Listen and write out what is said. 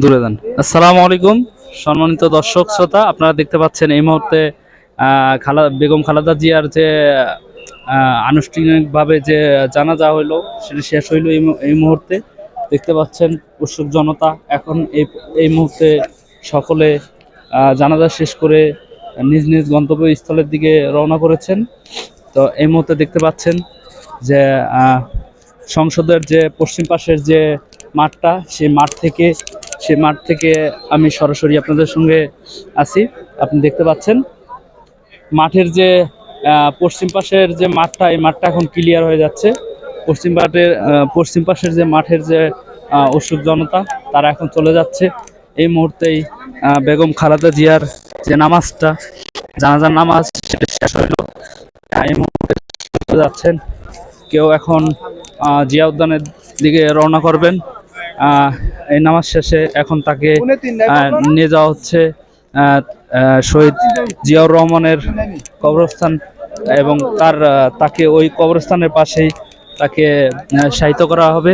দূরে যান। আসসালামু আলাইকুম। সম্মানিত দর্শক, শ্রোতা, আপনারা দেখতে পাচ্ছেন এই মুহূর্তে খালা, বেগম খালেদা জিয়ার যে আনুষ্ঠানিকভাবে যে জানাজা হইল, সেটা শেষ হইল এই মুহূর্তে। দেখতে পাচ্ছেন উৎসুক জনতা এখন এই এই মুহূর্তে সকলে জানাজা শেষ করে নিজ নিজ গন্তব্যস্থলের দিকে রওনা করেছেন। তো এই মুহূর্তে দেখতে পাচ্ছেন যে সংসদের যে পশ্চিম পাশের যে মাঠটা, সেই মাঠ থেকে সেই মাঠ থেকে আমি সরাসরি আপনাদের সঙ্গে আছি। আপনি দেখতে পাচ্ছেন, মাঠের যে পশ্চিম পাশের যে মাঠটা, এই মাঠটা এখন ক্লিয়ার হয়ে যাচ্ছে। পশ্চিম পাটের পশ্চিম পাশের যে মাঠের যে উৎসুক জনতা, তারা এখন চলে যাচ্ছে। এই মুহূর্তেই বেগম খালাদা জিয়ার যে নামাজটা, জানাজার নামাজ সেটা শেষ হইল এই মুহূর্তে যাচ্ছেন। কেউ এখন জিয়া উদ্যানের দিকে রওনা করবেন। এই নামাজ শেষে এখন তাকে নিয়ে যাওয়া হচ্ছে শহীদ জিয়াউর রহমানের কবরস্থান এবং তার তাকে ওই কবরস্থানের পাশেই তাকে সাহিত্য করা হবে।